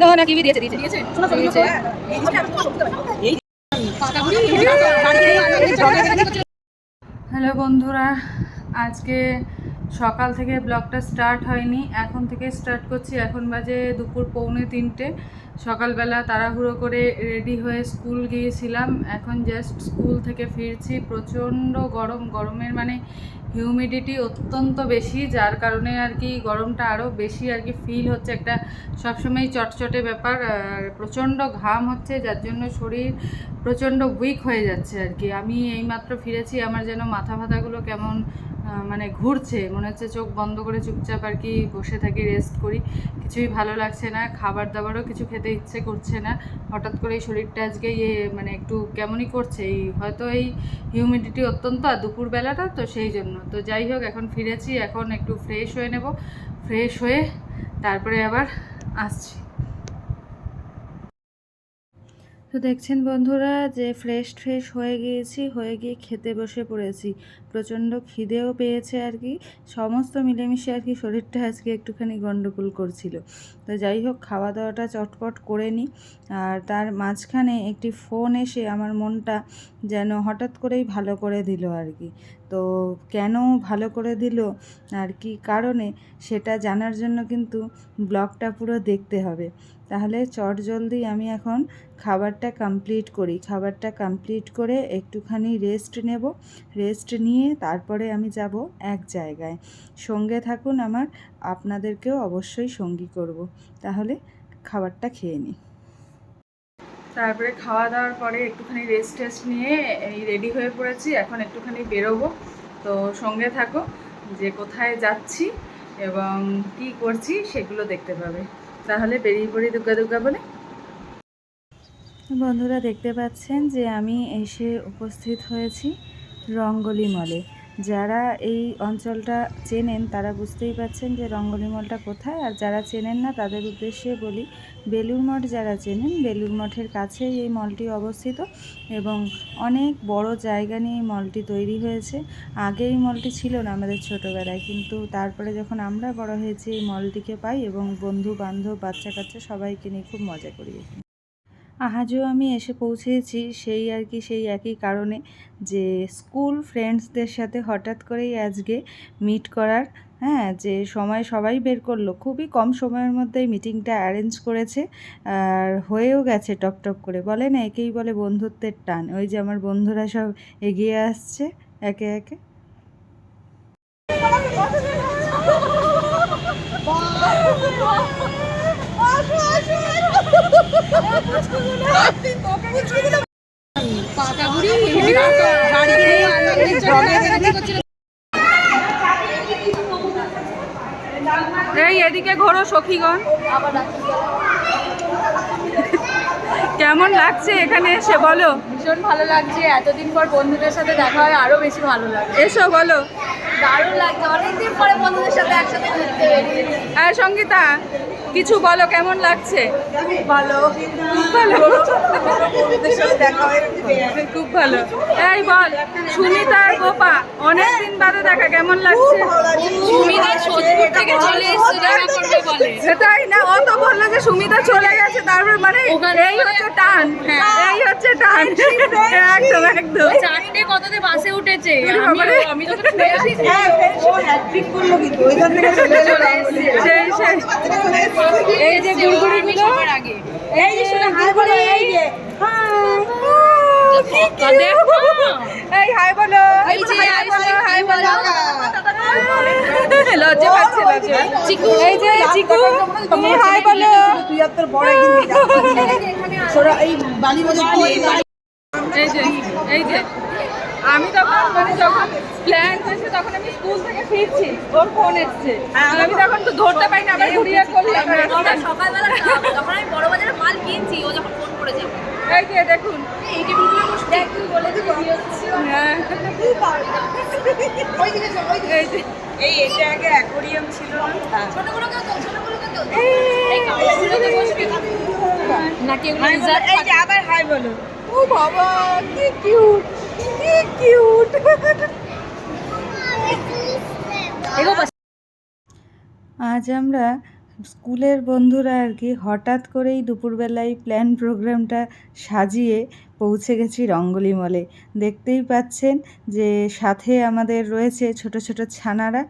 না না কিবি দিয়েছে দিয়েছে। দিয়েছে? এই হ্যালো বন্ধুরা আজকে সকাল থেকে ব্লগটা স্টার্ট হয়নি, এখন থেকে স্টার্ট করছি। এখন বাজে দুপুর পৌনে তিনটে। সকালবেলা তাড়াহুড়ো করে রেডি হয়ে স্কুল গিয়েছিলাম। এখন জাস্ট স্কুল থেকে ফিরছি। প্রচণ্ড গরম। গরমের মানে হিউমিডিটি অত্যন্ত বেশি, যার কারণে আর কি গরমটা আরও বেশি আর কি ফিল হচ্ছে। একটা সবসময় চটচটে ব্যাপার, আর প্রচণ্ড ঘাম হচ্ছে, যার জন্য শরীর প্রচণ্ড উইক হয়ে যাচ্ছে আর কি। আমি এইমাত্র ফিরেছি, আমার যেন মাথা ফাতাগুলো কেমন মানে ঘুরছে। মনে হচ্ছে চোখ বন্ধ করে চুপচাপ আর কি বসে থাকি রেস্ট করি। কিছুই ভালো লাগছে না খাবার দাবারও কিছু খেতে ইচ্ছে করছে না। হঠাৎ করে এই শরীরটা আজকে ইয়ে মানে একটু কেমনই করছে। এই হয়তো এই হিউমিডিটি অত্যন্ত, আর দুপুরবেলাটা তো সেই জন্য। তো যাই হোক, এখন ফিরেছি, এখন একটু ফ্রেশ হয়ে নেব। ফ্রেশ হয়ে তারপরে আবার আসছি। তো দেখছেন বন্ধুরা যে ফ্রেশ ফ্রেশ হয়ে গিয়েছি, হয়ে গিয়ে খেতে বসে পড়েছি। প্রচণ্ড খিদেও পেয়েছে আর কি। সমস্ত মিলেমিশে আর কি শরীরটা আজকে একটুখানি গণ্ডগোল করছিল। তো যাই হোক খাওয়া দাওয়াটা চটপট করে নিই। আর তার মাঝখানে একটি ফোন এসে আমার মনটা যেন হঠাৎ করেই ভালো করে দিল আর কি। তো কেন ভালো করে দিল আর কি কারণে সেটা জানার জন্য কিন্তু ব্লগটা পুরো দেখতে হবে। তাহলে চট জলদি আমি এখন খাবারটা কমপ্লিট করি। খাবারটা কমপ্লিট করে একটুখানি রেস্ট নেব। রেস্ট নিয়ে তারপরে আমি যাব এক জায়গায়। সঙ্গে থাকুন আমার, আপনাদেরকেও অবশ্যই সঙ্গী করব। তাহলে খাবারটা খেয়ে নিই। তারপরে খাওয়া দাওয়ার পরে একটুখানি রেস্ট টেস্ট নিয়ে এই রেডি হয়ে পড়েছি। এখন একটুখানি বেরোবো। তো সঙ্গে থাকো যে কোথায় যাচ্ছি এবং কি করছি সেগুলো দেখতে পাবে। তাহলে বেরিয়ে পড়ি দুর্গা দুর্গা বলে বন্ধুরা দেখতে পাচ্ছেন যে আমি এসে উপস্থিত হয়েছি রঙ্গলি মলে। যারা এই অঞ্চলটা চেনেন তারা বুঝতেই পাচ্ছেন যে রঙ্গলি মলটা কোথায় আর যারা চেনেন না, তাদের উদ্দেশ্যে বলি বেলুর মঠ যারা চেনেন বেলুর মঠের কাছেই এই মলটি অবস্থিত এবং অনেক বড় জায়গা নিয়ে এই মলটি তৈরি হয়েছে আগে এই মলটি ছিল না আমাদের ছোটোবেলায়, কিন্তু তারপরে যখন আমরা বড় হয়েছি, এই মলটিকে পাই এবং বন্ধু বান্ধব বাচ্চা কাচ্চা সবাইকে নিয়ে খুব মজা করি। আজও আমি এসে পৌঁছেছি সেই আর কি, সেই একই কারণে যে স্কুল ফ্রেন্ডসদের সাথে হঠাৎ করেই আজকে মিট করার হ্যাঁ যে সময় সবাই বের করল, খুবই কম সময়ের মধ্যেই মিটিংটা অ্যারেঞ্জ করেছে আর হয়েও গেছে টকটক করে। বলে না, একেই বলে বন্ধুত্বের টান। ওই যে আমার বন্ধুরা সব এগিয়ে আসছে একে একে। এই এদিকে ঘোরো সখীগণ। কেমন লাগছে এখানে এসে বলো? ভীষণ ভালো লাগছে। এতদিন পর বন্ধুদের সাথে দেখা হয় আরও বেশি ভালো লাগে। এসো বলো। দারুণ লাগছে। অনেকদিন পরে বন্ধুদের সাথে একসাথে ঘুরতে বেরিয়েছি। আর সঙ্গীতা কিছু বলো কেমন লাগছে? ভালো। খুব ভালো। খুব ভালো। এই বল সুমিতা আর গোপা অনেকদিন বাদে দেখা কেমন লাগছে? সুমিতা সোদপুর থেকে চলে এসেছে দেখা করবে বলে। সেটাই না ও সুমিতা চলে গেছে তারপর মানে এই হচ্ছে টান। এই হচ্ছে টান। একদম একদম। চারটে কততে বাসে উঠেছে? আমি- সেই এই যে সবার এই যে শুনে হাত বলো এই যে। কাদের? এই হাই বলো। এই যে হাই বলো। লজ্জা পাচ্ছে লজ্জা চিকু। এই যে চিকু। তুমি হাই বলো। এই যে এই যে আমি তখন মানে যখন প্ল্যান হয়েছে তখন আমি স্কুল থেকে ফিরছি ওর ফোন এসছে। আমি তখন তো ধরতে পাই না আবার ঘুরিয়ে করলাম। সকালবেলা যখন আমি বড় বাজারে মাল কিনছি ও যখন ফোন করেছে এই যে দেখুন। এই টেবিলগুলো বসে তুই বলে দিবি কি হচ্ছে হ্যাঁ। এই যে এই এটা আগে অ্যাকোরিয়াম ছিল না? ছোটগুলোকে তো ছোটগুলোকে তো। এই কাগজগুলোতে বসবি। নাকি এগুলো রিজার্ভ এই যে আবার হাই বলো। ও বাবা কি কিউট কি কিউট এগো আজ আমরা স্কুলের বন্ধুরা আর কি হঠাৎ করেই দুপুরবেলায় প্ল্যান প্রোগ্রামটা সাজিয়ে পৌঁছে গেছি রঙ্গলি মলে দেখতেই পাচ্ছেন যে সাথে আমাদের রয়েছে ছোট ছোট ছানারা।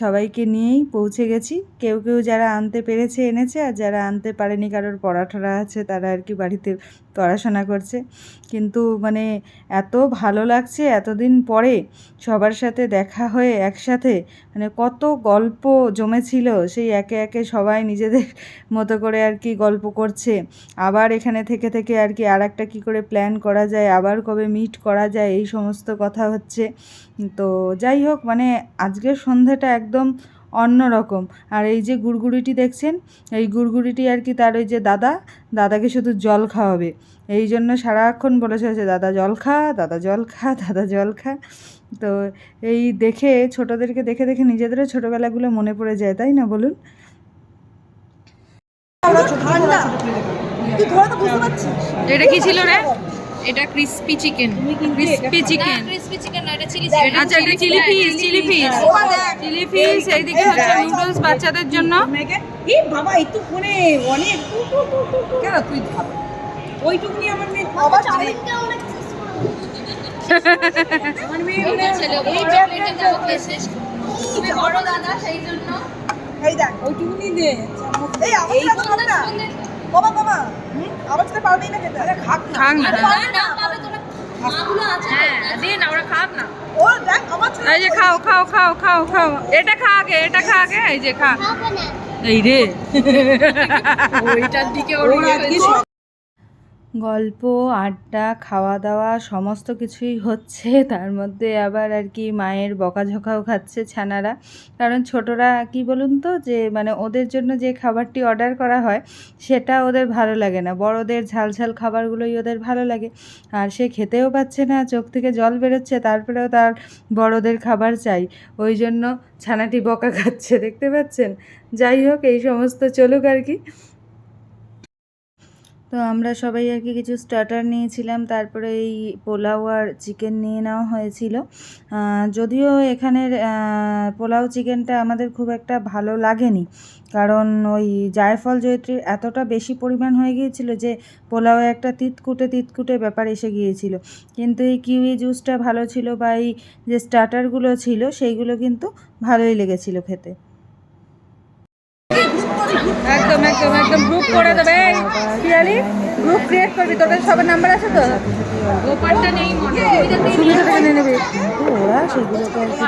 সবাইকে নিয়েই পৌঁছে গেছি। কেউ কেউ যারা আনতে পেরেছে এনেছে, আর যারা আনতে পারেনি কারোর পড়াঠরা আছে, তারা আর কি বাড়িতে পড়াশোনা করছে। কিন্তু মানে এত ভালো লাগছে এতদিন পরে সবার সাথে দেখা হয়ে একসাথে মানে কত গল্প জমেছিল। সেই একে একে সবাই নিজেদের মতো করে আর কি গল্প করছে। আবার এখানে থেকে থেকে আর কি আর একটা কী করে প্ল্যান করা যায় আবার কবে মিট করা যায় এই সমস্ত কথা হচ্ছে। তো যাই হোক মানে আজকের সন্ধ্যাটা একদম অন্যরকম। আর এই যে গুড়গুড়িটি দেখছেন এই গুড়গুড়িটি আর কি তার ওই যে দাদা দাদাকে শুধু জল খাওয়াবে। এই জন্য সারাক্ষণ বলে চলেছে দাদা জল খা দাদা জল খা দাদা জল খা। তো এই দেখে ছোটদেরকে দেখে দেখে নিজেদেরও ছোটোবেলাগুলো মনে পড়ে যায় তাই না বলুন? এটা কি ছিল রে? এটা crispy chicken crispy chicken crispy chicken না এটা চিলি আচ্ছা এটা chilli fish chilli fish chilli fish এইদিকে হচ্ছে নুডলস বাচ্চাদের জন্য। এই বাবা একটু ফোনে অনেক। টু টু টু টু টু। কেন তুই খাবে? ওইটুকুনি আমার মেয়ে আবার চলে আমার মেয়ে ছেলে এই চকলেটটা দাও শেষ। তুমি বড় দাদা সেই জন্য। এই দেখ ওইটুকুনি দে। এই আমার না বাবা বাবা। সাথে পারবেই না খেতে। আরে খাক না। খাক না। না। না পাবে তোরা মাগুলো আছে হ্যাঁ দিন আমরা খাক না। ও দেখ আমার এই যে খাও খাও খাও খাও খাও। এটা খা আগে এটা খা আগে এই যে খা। এই রে। ওইটার দিকে ওর হয়েছে। গল্প, আড্ডা খাওয়া দাওয়া সমস্ত কিছুই হচ্ছে। তার মধ্যে আবার আর কি মায়ের বকাঝকাও খাচ্ছে ছানারা। কারণ ছোটরা কি বলুন তো, যে মানে ওদের জন্য যে খাবারটি অর্ডার করা হয়, সেটা ওদের ভালো লাগে না। বড়দের ঝাল খাবারগুলোই ওদের ভালো লাগে। আর সে খেতেও পাচ্ছে না, চোখ থেকে জল বেরোচ্ছে, তারপরেও তার বড়দের খাবার চাই। ওই জন্য ছানাটি বকা খাচ্ছে, দেখতে পাচ্ছেন? যাই হোক, এই সমস্ত চলুক আর কি। তো আমরা সবাই আর কি কিছু স্টার্টার নিয়েছিলাম। তারপরে এই পোলাও আর চিকেন নিয়ে নেওয়া হয়েছিল। যদিও এখানের পোলাও চিকেনটা আমাদের খুব একটা ভালো লাগেনি। কারণ ওই জায়ফল জয়ত্রীর এতটা বেশি পরিমাণ হয়ে গিয়েছিল যে পোলাও একটা তিতকুটে তিতকুটে ব্যাপার এসে গিয়েছিল। কিন্তু এই কিউই জুসটা ভালো ছিল বা এই যে স্টার্টারগুলো ছিল, সেইগুলো কিন্তু ভালোই লেগেছিল খেতে। একদম একদম একদম গ্রুপ করে দেবে। পিয়ালি গ্রুপ ক্রিয়েট করবি তোদের সবার নাম্বার আছে তো? গোপালটা নেই মনে সুবিধা থেকে নিয়ে নেবে। ওরা সেগুলোকে আর কি।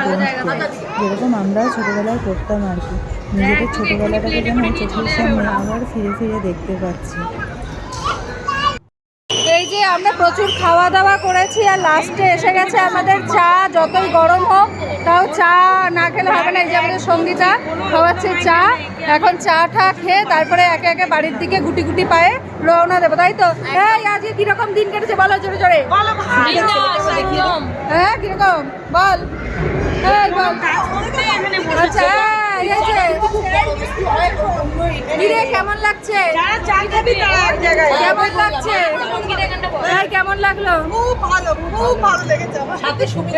যেরকম আমরা ছোটোবেলায় করতাম আর কি। নিজেদের ছোটোবেলাটাকে যেন চোখের সামনে আবার ফিরে ফিরে দেখতে পাচ্ছি। আমরা প্রচুর খাওয়া দাওয়া করেছি আর লাস্টে এসে গেছে আমাদের চা যতই গরম হোক তাও চা না খেলে হবে না। এই যে আমাদের সঙ্গীতা খাওয়াচ্ছে চা এখন চা টা খেয়ে তারপরে একে একে বাড়ির দিকে গুটি গুটি পায়ে রওনা দেবো তাই তো? এই আজকে কীরকম দিন কেটেছে বলো জোরে জোরে। হ্যাঁ কীরকম? বল। আচ্ছা কেমন লাগছে? কেমন লাগছে? কেমন লাগল? খুব ভালো খুব ভালো লেগেছে আমার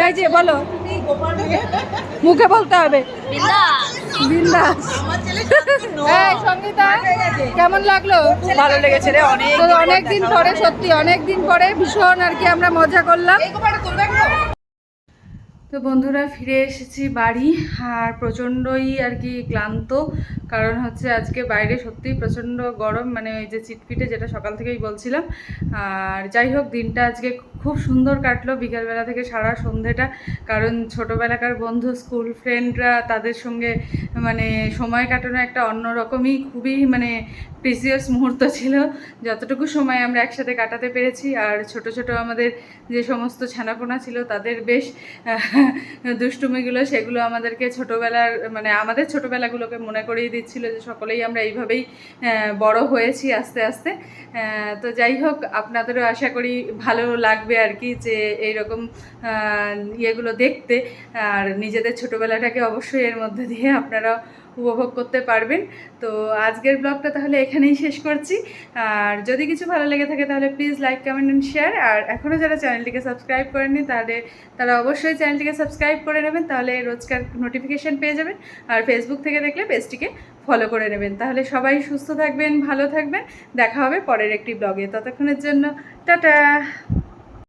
এই যে বলো। মুখে বলতে হবে। বিন্দাস। সঙ্গীতা কেমন লাগল? ভালো লেগেছে রে অনেক তো অনেক দিন পরে সত্যি অনেক দিন পরে ভীষণ আর কি আমরা মজা করলাম। তো বন্ধুরা ফিরে এসেছি বাড়ি, আর প্রচণ্ডই আর কি ক্লান্ত, কারণ হচ্ছে আজকে বাইরে সত্যিই প্রচণ্ড গরম মানে ওই যে চিটপিটে যেটা সকাল থেকেই বলছিলাম। আর যাই হোক, দিনটা আজকে খুব সুন্দর কাটলো, বিকালবেলা থেকে সারা সন্ধেটা, কারণ ছোটোবেলাকার বন্ধু, স্কুল ফ্রেন্ডরা তাদের সঙ্গে মানে সময় কাটানো একটা অন্যরকমই, খুবই মানে প্রিসিয়াস মুহূর্ত ছিল, যতটুকু সময় আমরা একসাথে কাটাতে পেরেছি। আর ছোট ছোট আমাদের যে সমস্ত ছানাপোনা ছিল, তাদের বেশ দুষ্টুমিগুলো সেগুলো আমাদেরকে ছোটোবেলার মানে আমাদের ছোটোবেলাগুলোকে মনে করিয়ে দিচ্ছিল যে সকলেই আমরা এইভাবেই বড় হয়েছি আস্তে আস্তে। তো যাই হোক, আপনাদেরও আশা করি ভালো লাগবে আর কি যে এইরকম ইয়েগুলো দেখতে। আর নিজেদের ছোটোবেলাটাকে অবশ্যই এর মধ্যে দিয়ে আপনারা উপভোগ করতে পারবেন। তো আজকের ব্লগটা তাহলে এখানেই শেষ করছি। আর যদি কিছু ভালো লেগে থাকে তাহলে please like, comment and share. আর এখনও যারা চ্যানেলটিকে সাবস্ক্রাইব করেননি তাহলে, তারা অবশ্যই চ্যানেলটিকে সাবস্ক্রাইব করে নেবেন, তাহলে রোজকার নোটিফিকেশান পেয়ে যাবেন। আর ফেসবুক থেকে দেখলে পেজটিকে ফলো করে নেবেন। তাহলে সবাই সুস্থ থাকবেন, ভালো থাকবেন। দেখা হবে পরের একটি ব্লগে। ততক্ষণের জন্য, টাটা!